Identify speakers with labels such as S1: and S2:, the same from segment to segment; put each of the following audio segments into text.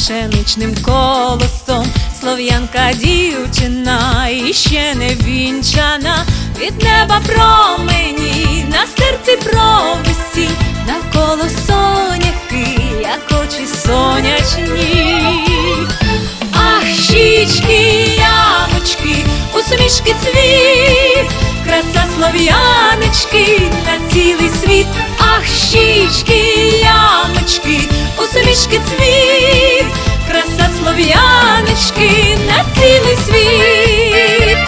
S1: сонячним колосом, слов'янка дівчина і ще не вінчана, від неба промені, на серці провисі, навколо соняхи, як очі сонячні. Ах, щічки, ямочки, усмішки цвіт, краса слов'яночки на цілий світ. Ах, щічки, ямочки, усмішки цвіт, краса слов'яночки на цілий світ.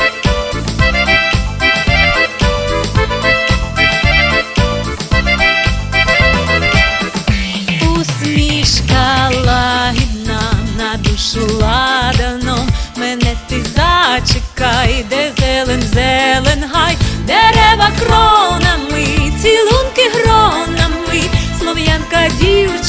S1: Усмішка лагідна на душу ладаном, мене ти зачекай, де зелен, зелен гай, дерева кронами, цілунки гронами, слов'янка дівчина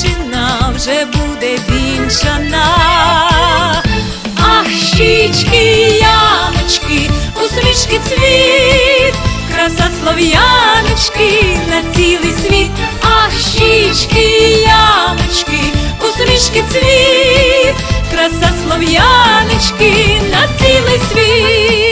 S1: усмішки цвіт, краса слов'яночки на цілий світ. а щічки, ямочки, усмішки цвіт, краса слов'яночки на цілий світ.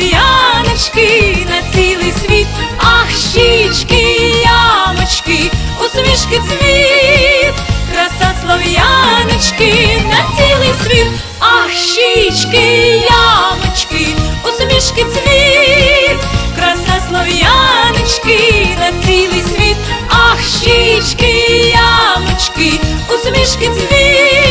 S1: Краса на цілий світ. Ах, щічки, ямочки, усмішки цвіт, краса слов'яночки на цілий світ. Ах, щічки, ямочки, усмішки цвіт, краса слов'яночки на цілий світ. Ах, щічки, ямочки, усмішки цвіт,